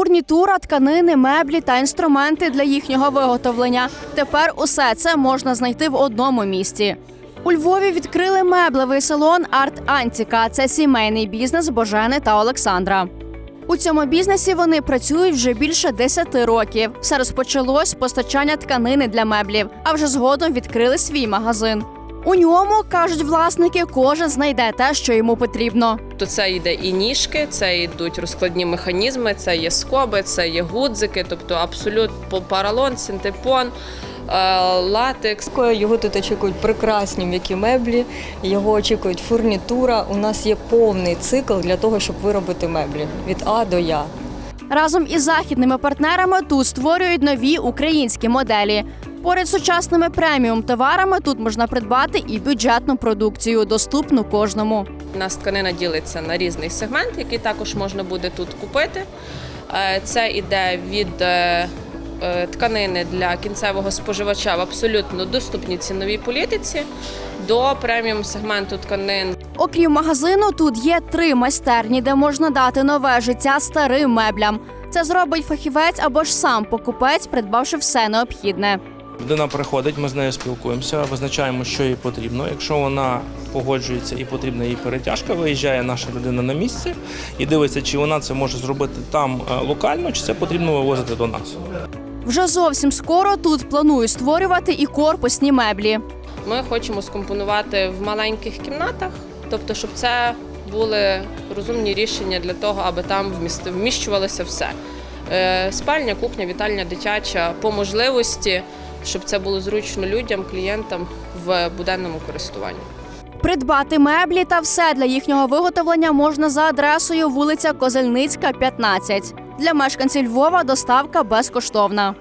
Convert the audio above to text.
фурнітура, тканини, меблі та інструменти для їхнього виготовлення. Тепер усе це можна знайти в одному місці. У Львові відкрили меблевий салон Арт Антіка. Це сімейний бізнес Божени та Олександра. У цьому бізнесі вони працюють вже більше 10 років. Все розпочалось з постачання тканини для меблів, а вже згодом відкрили свій магазин. У ньому кажуть власники, кожен знайде те, що йому потрібно. То це йде і ніжки, це йдуть розкладні механізми, це є скоби, це є гудзики, тобто абсолютно паралон, синтепон, е, латекс. Його тут очікують прекрасні м'які меблі, його очікують фурнітура. У нас є повний цикл для того, щоб виробити меблі від А до Я. Разом із західними партнерами тут створюють нові українські моделі. Поряд з сучасними преміум товарами тут можна придбати і бюджетну продукцію, доступну кожному. У нас тканина ділиться на різний сегмент, який також можна буде тут купити. Е, Це іде від е, е, тканини для кінцевого споживача в абсолютно доступній ціновій політиці до преміум сегменту тканин Окрім магазину, тут є три майстерні, де можна дати нове життя старим меблям. Це зробить фахівець або ж сам покупець, придбавши все необхідне. Людина приходить, ми з нею спілкуємося, визначаємо, що їй потрібно. Якщо вона погоджується і потрібна їй перетяжка, виїжджає наша людина на місце і дивиться, чи вона це може зробити там е, локально, чи це потрібно вивозити до нас. Вже зовсім скоро тут планують створювати і корпусні меблі. Ми хочемо скомпонувати в маленьких кімнатах, тобто, щоб це були розумні рішення для того, аби там вміщувалося все. Е, спальня, кухня, вітальня, дитяча по можливості, щоб це було зручно людям, клієнтам в буденному користуванні. Придбати меблі та все для їхнього виготовлення можна за адресою вулиця Козельницька, 15. Для мешканців Львова доставка безкоштовна.